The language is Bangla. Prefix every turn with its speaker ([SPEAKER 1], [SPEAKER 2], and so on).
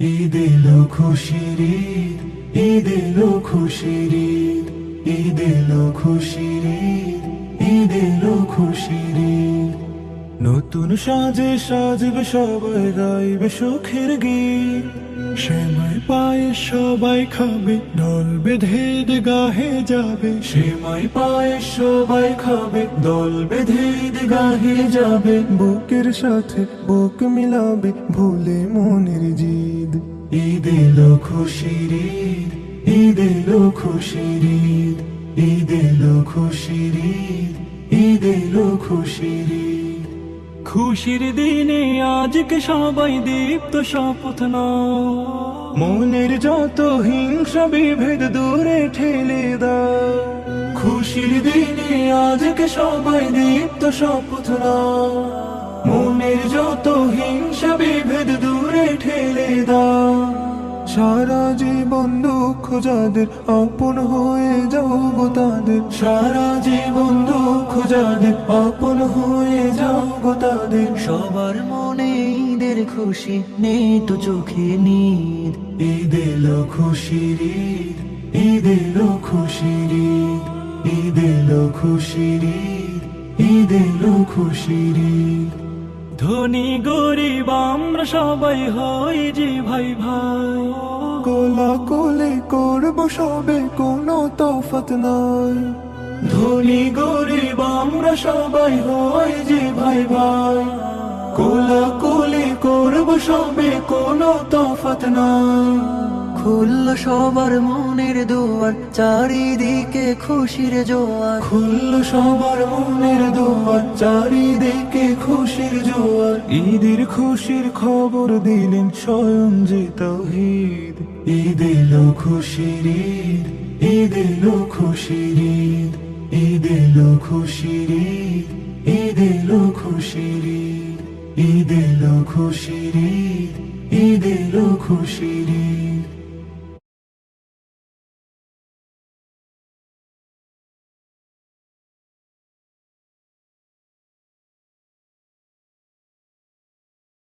[SPEAKER 1] ঈদ এলো খুশির ঈদ ঈদ এলো খুশির ঈদ ঈদ এলো খুশির ঈদ। নতুন সাজে সাজবে সবাই, গাইবে সুখের গীত। সেমাই পায়ে সবাই খাবে দল বেঁধে গাহে যাবে। সেমাই পায়ে সবাই খাবে দল বেঁধে ঈদ গাহে যাবে। বুকের সাথে বুক মিলাবে, ভুলে মনের জিদ। ঈদ এলো খুশির ঈদ ঈদ এলো খুশির ঈদ ঈদ এলো খুশির ঈদ ঈদ এলো খুশির ঈদ। খুশির দিনে আজকে সবাই দীপ্ত শপথ নাও। মনের যত হিংসা বিভেদ দূরে ঠেলে দাও। খুশির দিনে আজকে সবাই দীপ্ত শপথ নাও। মনের যত হিংসা বিভেদ দূরে ঠেলে দাও। সারা জীবন দুঃখ যাদের আপন হয়ে গো তাদের সারা জীবন দুঃখ যাদের আপন হয়ে যাও গো তাদের।
[SPEAKER 2] সবার মনে ঈদের খুশি নেই তো চোখে নিদ।
[SPEAKER 1] ঈদ এলো খুশির ঈদ ঈদ এলো খুশির ঈদ ঈদ এলো খুশির ঈদ ঈদ এলো খুশির ঈদ। ধনী গরিব আমরা সবাই হই যে ভাই ভাই। কোলা কোলে করব সবে কোনো তফাত নাই। ধনী গরিব আমরা সবাই হই যে ভাই ভাই। কোলা কোলে করব সবে কোনো তফাত নাই।
[SPEAKER 2] খুলল সবার মনের দুয়ার চারিদিকে খুশির জোয়ার।
[SPEAKER 1] খুলল সবার মনের দোয়ার চারিদিকে খুশির জোয়ার। ঈদের খুশির খবর দিলেন স্বয়ং যে ঈদ এলো খুশির ঈদ ঈদ এলো খুশির ঈদ ঈদ এলো খুশির ঈদ ঈদ এলো খুশির ঈদ ঈদ এলো খুশির ঈদ ঈদ এলো খুশির ঈদ।